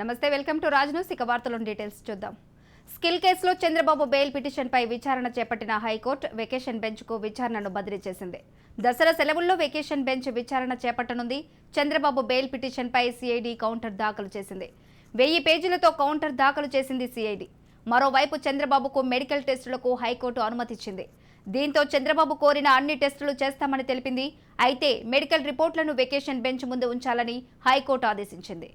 నమస్తే welcome to Raj news. ఇక వార్తలను డీటెయిల్స్ చూద్దాం. స్కిల్ కేసులో చంద్రబాబు బెయిల్ పిటిషన్పై విచారణ చేపట్టిన హైకోర్టు వెకేషన్ బెంచ్కు విచారణను బదిలీ చేసింది. దసరా సెలవుల్లో వెకేషన్ బెంచ్ విచారణ చేపట్టనుంది. చంద్రబాబు బెయిల్ పిటిషన్పై సిఐడి కౌంటర్ దాఖలు చేసింది. వెయ్యి పేజీలతో కౌంటర్ దాఖలు చేసింది సిఐడి మరోవైపు చంద్రబాబుకు మెడికల్ టెస్టులకు హైకోర్టు అనుమతిచ్చింది. దీంతో చంద్రబాబు కోరిన అన్ని టెస్టులు చేస్తామని తెలిపింది. అయితే మెడికల్ రిపోర్ట్లను వెకేషన్ బెంచ్ ముందు ఉంచాలని హైకోర్టు ఆదేశించింది.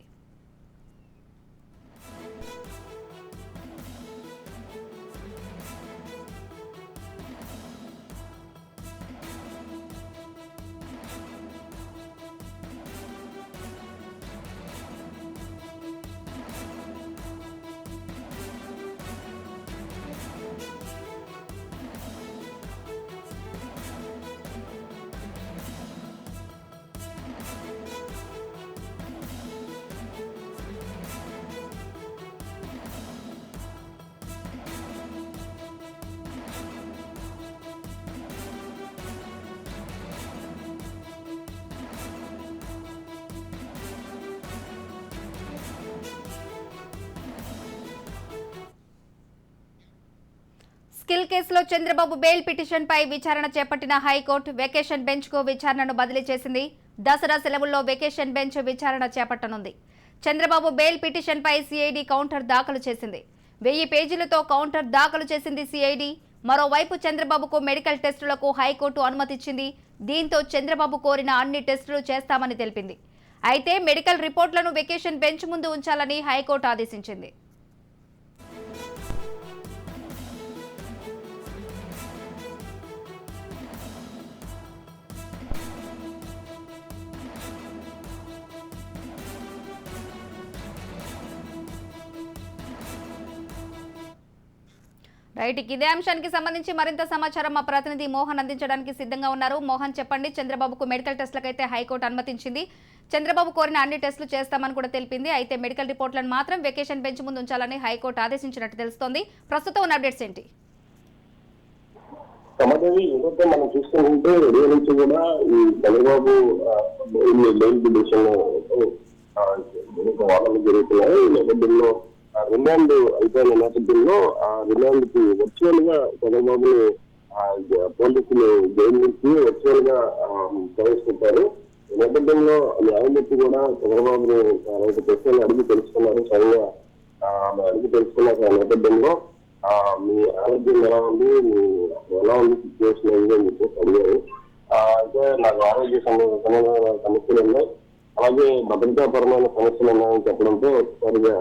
స్కిల్ కేసులో చంద్రబాబు బెయిల్ పిటిషన్ పై విచారణ చేపట్టిన హైకోర్టు వెకేషన్ బెంచ్కు విచారణను బదిలీ చేసింది. దసరా సెలవుల్లో వెకేషన్ బెంచ్ విచారణ చేపట్టనుంది. చంద్రబాబు బెయిల్ పిటిషన్ పై సిఐడి కౌంటర్ దాఖలు చేసింది. వెయ్యి పేజీలతో కౌంటర్ దాఖలు చేసింది సిఐడి మరోవైపు చంద్రబాబుకు మెడికల్ టెస్టులకు హైకోర్టు అనుమతిచ్చింది. దీంతో చంద్రబాబు కోరిన అన్ని టెస్టులు చేస్తామని తెలిపింది. అయితే మెడికల్ రిపోర్ట్లను వెకేషన్ బెంచ్ ముందు ఉంచాలని హైకోర్టు ఆదేశించింది. రైట్ ఇదే అంశానికి సంబంధించి మరింత సమాచారం మా ప్రతినిధి మోహన్ అందించడానికి సిద్ధంగా ఉన్నారు మోహన్ చెప్పండి చంద్రబాబుకు మెడికల్ టెస్టులకైతే హైకోర్టు అనుమతించింది చంద్రబాబు కోరిన అన్ని టెస్టులు చేస్తామని కూడా తెలిపింది అయితే మెడికల్ రిపోర్ట్లను మాత్రం వెకేషన్ బెంచ్ ముందు ఉంచాలని హైకోర్టు ఆదేశించినట్టు తెలుస్తోంది ప్రస్తుతం ఉన్న అప్డేట్స్ ఏంటి సమాజాన్ని ఏదైతే మనం చూసుకుంటే ఉదయం నుంచి కూడా ఈ చంద్రబాబు బెయిల్ పిటిషన్ వాదనలు జరుగుతున్నాయి ఈ నేపథ్యంలో రిమాండ్ అయిపోయిన నేపథ్యంలో ఆ రిమాండ్కి వర్చువల్గా చంద్రబాబుని పోలీసులు జైలు నుంచి వర్చువల్గా ప్రవేశపెట్టారు. ఈ నేపథ్యంలో న్యాయమూర్తి కూడా చంద్రబాబును రెండు ప్రశ్నలు అడిగి తెలుసుకున్నారు. స్వయంగా ఆ, ఆమె అడిగి తెలుసుకున్న నేపథ్యంలో ఆ, మీ ఆరోగ్యం ఎలా ఉంది? మీ ఎలా ఉంది సిచ్యువేషన్ ఏంటి అని చెప్పేసి అడిగారు. అయితే నాకు ఆరోగ్య సమస్యలు ఉన్నాయి. అలాగే భద్రతాపరమైన సమస్యలు ఉన్నాయని చెప్పడంతో ఒకసారిగా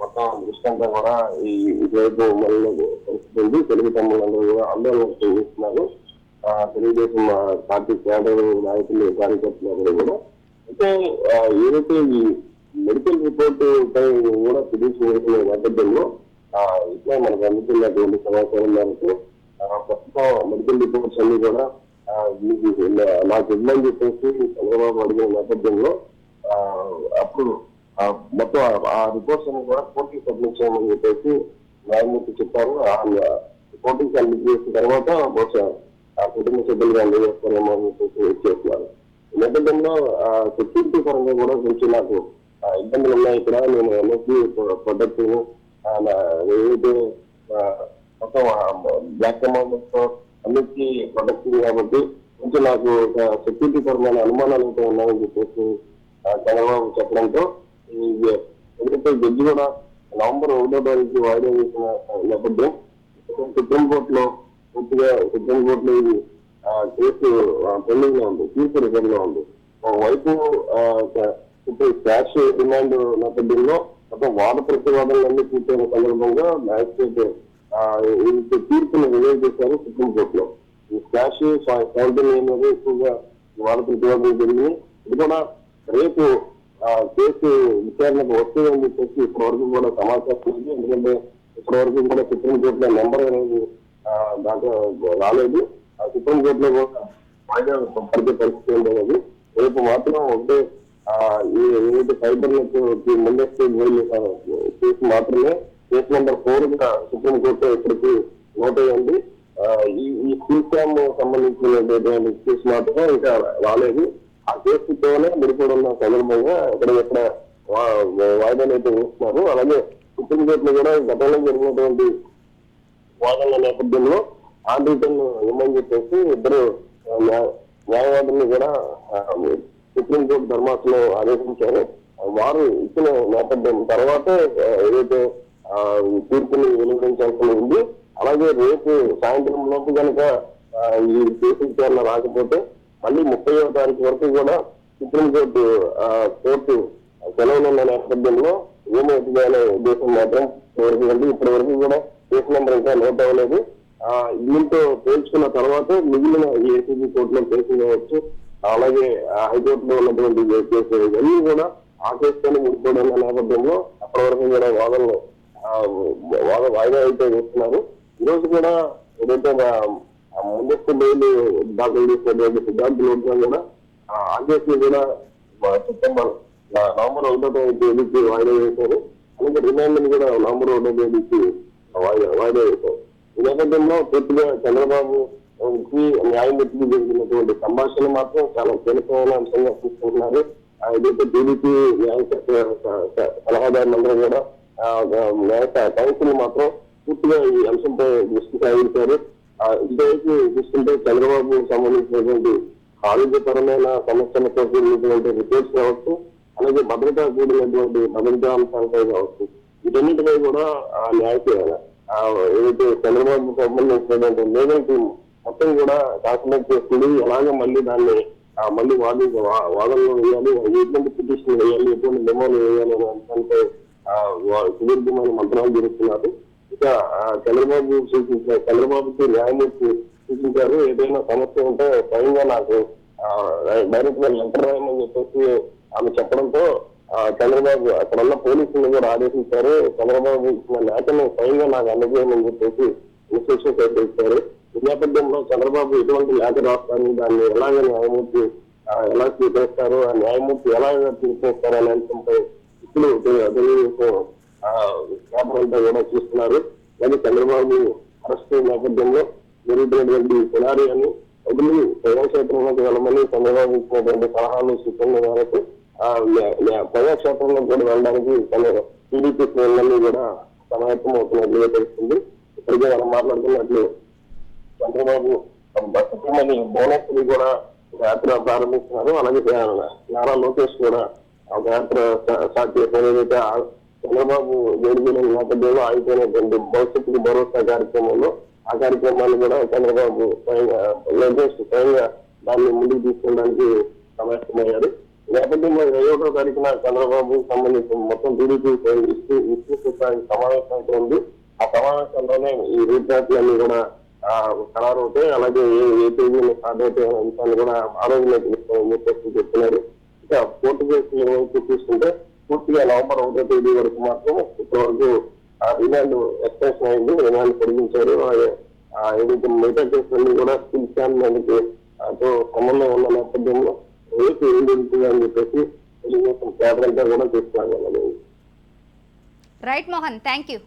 మొత్తం దృష్టి కూడా ఈ రేపు మళ్ళీ తెలుగు తమ్ముళ్ళందరూ కూడా ఆందోళన వ్యక్తం చేస్తున్నారు. తెలుగుదేశం పార్టీ కేడర్ నాయకులు కార్యకర్తలు కూడా. అయితే ఏదైతే ఈ మెడికల్ రిపోర్ట్ పై కూడా పిటిషన్ వేసిన నేపథ్యంలో ఇట్లా మనకు అందుతున్నటువంటి సమాచారం మేరకు ప్రస్తుతం మెడికల్ రిపోర్ట్స్ అన్ని కూడా మీకు నాకు ఇబ్బంది చెప్పేసి చంద్రబాబు అడిగిన నేపథ్యంలో అప్పుడు మొత్తం ఆ- రిపోర్ట్స్ అన్ని కూడా కోర్టుకి సబ్మిట్ చేయమని చెప్పేసి న్యాయమూర్తి చెప్పారు. ఆ కోర్టుకి సబ్మిట్ చేసిన తర్వాత బహుశా ఆ కుటుంబ సభ్యులుగా అందజేస్తారేమో అని చెప్పేసి వెయిట్ చేస్తున్నారు. నేపథ్యంలో సెక్యూరిటీ పరంగా కూడా కొంచెం నాకు ఇబ్బందులు ఉన్నాయి ఇక్కడ. నేను ఎన్ఎస్సి ప్రొడక్ట్ ఏదైతే మొత్తం బ్లాక్ అమౌంట్ అన్నిటికీ ప్రొడక్ట్ కాబట్టి కొంచెం నాకు సెక్యూరిటీ పరమైన అనుమానాలు అయితే ఉన్నాయని చెప్పేసి చంద్రబాబు చెప్పడంతో ఎందుకంటే జడ్జి కూడా నవంబర్ ఒకటో తారీఖు వాయిదా వేసిన నేపథ్యం. సుప్రీంకోర్టులో పూర్తిగా సుప్రీంకోర్టులో ఇది కేసు పెండింగ్లో ఉంది తీర్పు రిజర్వ్లో ఉంది. ఒకవైపు ఒక- క్యాష్ డిమాండ్ నేపథ్యంలో మొత్తం వాద ప్రతివాదనలన్నీ పూర్తయిన సందర్భంగా మ్యాజిస్ట్రేట్ తీర్పును రిజైవ్ చేశారు సుప్రీంకోర్టులో ఈ క్యాష్ సెవెంటీన్ అనేది ఎక్కువగా వాద ప్రతివాదనలు జరిగింది. ఇది కూడా రేపు కేసు విచారణకు వస్తుందని చెప్పేసి ఇప్పటి వరకు కూడా సమాచారం ఉంది. ఎందుకంటే ఇప్పటి వరకు కూడా సుప్రీంకోర్టులో నెంబర్ అనేది దాంట్లో రాలేదు. ఆ సుప్రీంకోర్టులో కూడా వాయిదా పడితే పరిస్థితి ఉండదు రేపు మాత్రం ఒకటే ఈ ఏదైతే సైబర్ ముందస్తు కేసు మాత్రమే. కేసు నెంబర్ ఫోర్గా సుప్రీంకోర్టు ఇప్పటికి నోట్ అయ్యింది. ఈ ఈ ఈ స్కీమ్ సంబంధించిన కేసు మాత్రం ఇంకా రాలేదు. ఆ కేసుతోనే ముడిపడి ఉన్న సందర్భంగా ఇక్కడ ఇక్కడ వా- వాయిదాలు అయితే వేస్తున్నారు. అలాగే సుప్రీంకోర్టులో కూడా గతంలో జరిగినటువంటి వాదనల నేపథ్యంలో ఆన్ రిటర్న్ ఇమ్మని చెప్పేసి ఇద్దరు న్యాయ- న్యాయవాదుల్ని కూడా సుప్రీంకోర్టు ధర్మాసనం ఆదేశించారు. వారు ఇచ్చిన నేపథ్యం తర్వాత ఏదైతే తీర్పుని వెలువరించాల్సి ఉంది. అలాగే రేపు సాయంత్రం లోపు కనుక ఈ కేసు విచారణ రాకపోతే మళ్ళీ ముప్పైవ తారీఖు వరకు కూడా సుప్రీంకోర్టు కోర్టు సెలవులు ఉన్న నేపథ్యంలో ఏమవుతుంది అనే ఉద్దేశం మాత్రం ఎవరికి ఇప్పటి వరకు కూడా కేసు నెంబర్ ఇంకా నోట్ అవ్వలేదు. ఆ, దీంతో తేల్చుకున్న తర్వాత మిగిలిన ఏసీబీ కోర్టులో కేసులు కావచ్చు అలాగే ఆ, హైకోర్టులో ఉన్నటువంటి ఏ కేసు ఇవన్నీ కూడా ఆ కేసుతోనే ముడిపోవడం నేపథ్యంలో అప్పటి వరకు కూడా వాదనలు వాద వాయిదా అయితే వేస్తున్నారు. ఈ రోజు కూడా ఏదైతే ముందస్తు బెయిల్ దాఖలు చేసినటువంటి సిద్ధాంతులు ఉంటాం కూడా ఆ, కూడా సెప్టెంబర్ నవంబర్ ఒకటో తేదీకి వాయిదా వేశారు అలాగే రిమాండ్ కూడా నవంబర్ ఒకటో తేదీకి వాయిదా వేశారు ఈ నేపథ్యంలో పూర్తిగా చంద్రబాబు కి న్యాయమూర్తికి జరిగినటువంటి సంభాషణ మాత్రం చాలా కీలకమైన అంశంగా తీసుకుంటున్నారు ఆ, ఏదైతే టీడీపీ న్యాయ సలహాదారులందరూ కూడా న్యాయ కౌన్సిల్ మాత్రం పూర్తిగా ఈ అంశంపై దృష్టి సాగించారు ఇంతవరకు చూసుకుంటే చంద్రబాబు సంబంధించినటువంటి ఆరోగ్యపరమైన సమస్యలతో కూడినటువంటి రిపోర్ట్స్ కావచ్చు అలాగే భద్రత కూడినటువంటి భద్రతా అంశాలపై కావచ్చు వీటన్నిటిపై కూడా ఆ న్యాయ ఆ, ఏదైతే చంద్రబాబు సంబంధించినటువంటి లీగల్ టీం మొత్తం కూడా డాక్యుమెంట్ చేస్తుంది అలాగే మళ్ళీ దాన్ని మళ్ళీ వాది వాదనలో వేయాలి ఎటువంటి పిటిషన్ వేయాలి ఎటువంటి డెమోలు వేయాలి అనే అంశాలపై సుదీర్ఘమైన మంత్రాలు జరుగుతున్నారు. ఇక ఆ, చంద్రబాబు సూచించిన చంద్రబాబుకి న్యాయమూర్తి సూచించారు. ఏదైనా సమస్య ఉంటే స్వయంగా నాకు డైరెక్ట్గా లెటర్ రాయమని చెప్పేసి ఆమె చెప్పడంతో ఆ, చంద్రబాబు అక్కడ ఉన్న పోలీసులు కూడా ఆదేశించారు. చంద్రబాబు ఇచ్చిన లేఖను స్వయంగా నాకు అందజేయమని చెప్పేసి ఇన్స్ట్రక్షన్స్ అయితే ఇచ్చారు ఈ నేపథ్యంలో చంద్రబాబు ఎటువంటి లేఖ రాస్తారు దాన్ని ఎలాగ న్యాయమూర్తి ఎలా స్వీకరిస్తారు ఆ న్యాయమూర్తి ఎలాగ తీర్చేస్తారు అనే అంశంపై ఇప్పుడు అదే తెలుగుదేశం ఆ, వ్యాపారంతా కూడా చూస్తున్నారు. కానీ చంద్రబాబు అరెస్ట్ నేపథ్యంలో జరుగుతున్నటువంటి సినారియాని వదిలి ప్రజాక్షేత్రంలోకి వెళ్ళమని చంద్రబాబు ఇచ్చినటువంటి సలహాలు సూచనల మేరకు ప్రజాక్షేత్రంలో కూడా వెళ్ళడానికి టీడీపీ శ్రేణులన్నీ కూడా సమాయత్తం అవుతున్నట్లుగా తెలుస్తుంది. ఇప్పటికే మనం మాట్లాడుతున్నట్లు చంద్రబాబు బతుకమ్మని భువనేశ్వరి కూడా యాత్ర ప్రారంభిస్తున్నారు. అలాగే నారా లోకేష్ కూడా ఒక యాత్ర స్టార్ట్ చేశారు. ఏదైతే చంద్రబాబు వేడుకల నేపథ్యంలో ఆగిపోయినటువంటి భవిష్యత్తుకు భరోసా కార్యక్రమంలో ఆ కార్యక్రమాన్ని కూడా చంద్రబాబు స్వయంగా లోకేష్ స్వయంగా దాన్ని ముందుకు తీసుకోవడానికి సమాయత్తమయ్యారు నేపథ్యంలో ఇరవై ఒకటో తారీఖున చంద్రబాబు సంబంధించిన మొత్తం టీడీపీ స్థాయి సమావేశం అయితే ఉంది ఆ సమావేశంలోనే ఈ రూపురేఖలన్నీ కూడా ఆ, ఖరారు అవుతాయి అలాగే ఏ ఏ తేదీలో స్టార్ట్ అంశాన్ని కూడా ఆ రోజునే చెప్పేసి చెప్తున్నారు ఇక పోర్టు కేసుల వైపు చూసుకుంటే పూర్తిగా నవంబర్ ఒకటో తేదీ వరకు మాత్రం ఇప్పటివరకు రిమాండ్ ఎక్స్టెన్షన్ అయింది. రిమాండ్ పొడిగించారు. ఏదైతే మిగతా కేసులన్నీ కూడా స్కిల్ స్కాన్ దానికి తో సంబంధం ఉన్న నేపథ్యంలో రేపు ఏం జరుగుతుంది అని చెప్పేసి తెలుగుదేశం కేడర్ అంతా కూడా చూస్తున్నారు రైట్ మోహన్ థ్యాంక్ యూ